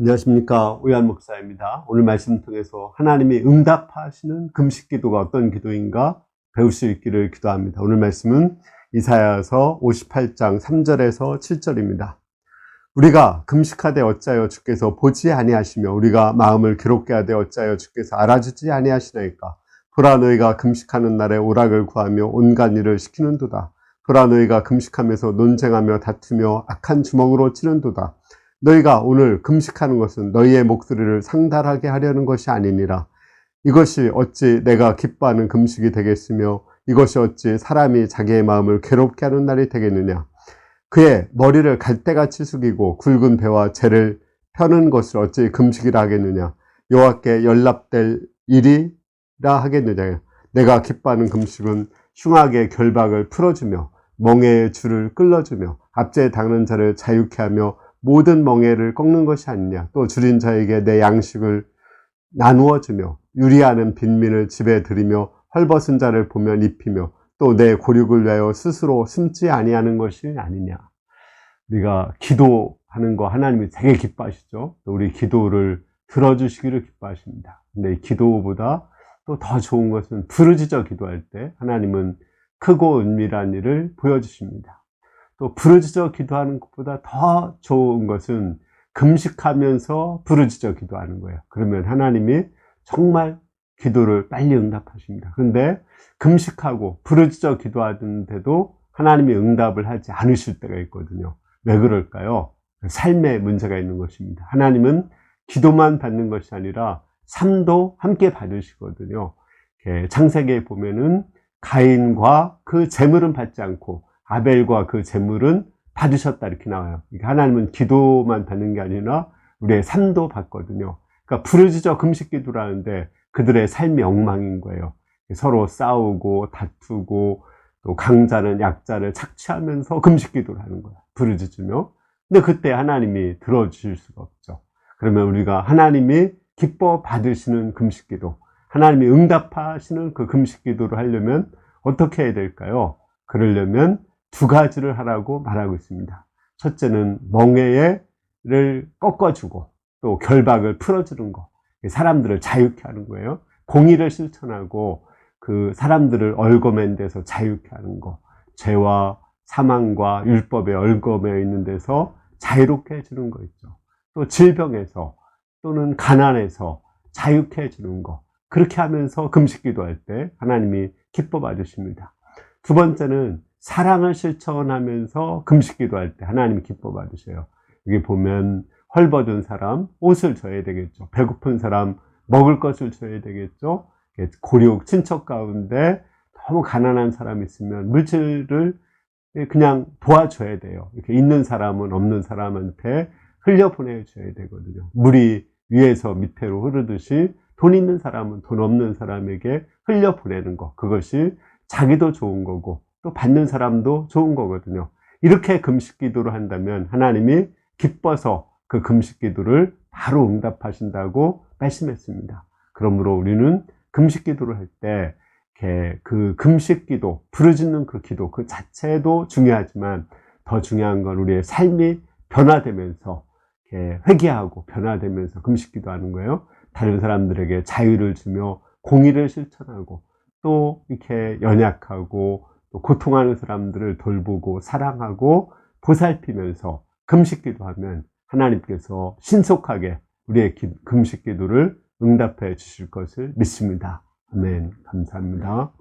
안녕하십니까 오ያን 목사입니다. 오늘 말씀 통해서 하나님이 응답하시는 금식 기도가 어떤 기도인가 배울 수 있기를 기도합니다. 오늘 말씀은 이사야서 58장 3절에서 7절입니다. 우리가 금식하되 어찌하여 주께서 보지 아니하시며 우리가 마음을 괴롭게 하되 어찌하여 주께서 알아주지 아니하시나이까 보라 너희가 금식하는 날에 오락을 구하며 온갖 일을 시키는도다. 보라 너희가 금식하면서 논쟁하며 다투며 악한 주먹으로 치는도다. 너희가 오늘 금식하는 것은 너희의 목소리를 상달하게 하려는 것이 아니니라. 이것이 어찌 내가 기뻐하는 금식이 되겠으며 이것이 어찌 사람이 자기의 마음을 괴롭게 하는 날이 되겠느냐. 그의 머리를 갈대같이 숙이고 굵은 배와 재를 펴는 것을 어찌 금식이라 하겠느냐. 여호와께 연락될 일이라 하겠느냐. 내가 기뻐하는 금식은 흉악의 결박을 풀어주며 멍에의 줄을 끌어주며 압제에 당하는 자를 자유케 하며 모든 멍에를 꺾는 것이 아니냐. 또 줄인 자에게 내 양식을 나누어 주며 유리하는 빈민을 집에 들이며 헐벗은 자를 보면 입히며 또 내 고륙을 위하여 스스로 숨지 아니하는 것이 아니냐. 우리가 기도하는 거 하나님이 되게 기뻐하시죠. 또 우리 기도를 들어주시기를 기뻐하십니다. 근데 이 기도보다 또 더 좋은 것은 부르짖어 기도할 때 하나님은 크고 은밀한 일을 보여주십니다. 또 부르짖어 기도하는 것보다 더 좋은 것은 금식하면서 부르짖어 기도하는 거예요. 그러면 하나님이 정말 기도를 빨리 응답하십니다. 그런데 금식하고 부르짖어 기도하는데도 하나님이 응답을 하지 않으실 때가 있거든요. 왜 그럴까요? 삶에 문제가 있는 것입니다. 하나님은 기도만 받는 것이 아니라 삶도 함께 받으시거든요. 창세기에 보면은 가인과 그 재물은 받지 않고 아벨과 그 재물은 받으셨다 이렇게 나와요. 그러니까 하나님은 기도만 받는 게 아니라 우리의 삶도 받거든요. 그러니까 부르짖어 금식 기도라는데 그들의 삶이 엉망인 거예요. 서로 싸우고 다투고 또 강자는 약자를 착취하면서 금식 기도를 하는 거야. 부르짖으며. 근데 그때 하나님이 들어주실 수가 없죠. 그러면 우리가 하나님이 기뻐 받으시는 금식 기도, 하나님이 응답하시는 그 금식 기도를 하려면 어떻게 해야 될까요? 그러려면 두 가지를 하라고 말하고 있습니다. 첫째는 멍에를 꺾어주고 또 결박을 풀어주는 거. 사람들을 자유케 하는 거예요. 공의를 실천하고 그 사람들을 얼거맨 데서 자유케 하는 거. 죄와 사망과 율법에 얼거매 있는 데서 자유롭게 해주는 거 있죠. 또 질병에서 또는 가난에서 자유케 해주는 거. 그렇게 하면서 금식 기도 할 때 하나님이 기뻐 받으십니다. 두 번째는 사랑을 실천하면서 금식 기도 할 때 하나님이 기뻐 받으셔요. 여기 보면 헐벗은 사람 옷을 줘야 되겠죠. 배고픈 사람 먹을 것을 줘야 되겠죠. 고륙 친척 가운데 너무 가난한 사람이 있으면 물질을 그냥 도와줘야 돼요. 이렇게 있는 사람은 없는 사람한테 흘려 보내줘야 되거든요. 물이 위에서 밑으로 흐르듯이 돈 있는 사람은 돈 없는 사람에게 흘려 보내는 거. 그것이 자기도 좋은 거고 또 받는 사람도 좋은 거거든요. 이렇게 금식 기도를 한다면 하나님이 기뻐서 그 금식 기도를 바로 응답하신다고 말씀했습니다. 그러므로 우리는 금식 기도를 할 때 그 금식 기도, 부르짖는 그 기도 그 자체도 중요하지만 더 중요한 건 우리의 삶이 변화되면서 회개하고 변화되면서 금식 기도하는 거예요. 다른 사람들에게 자유를 주며 공의를 실천하고 또 이렇게 연약하고 또 고통하는 사람들을 돌보고 사랑하고 보살피면서 금식 기도 하면 하나님께서 신속하게 우리의 기, 금식 기도를 응답해 주실 것을 믿습니다. 아멘. 감사합니다.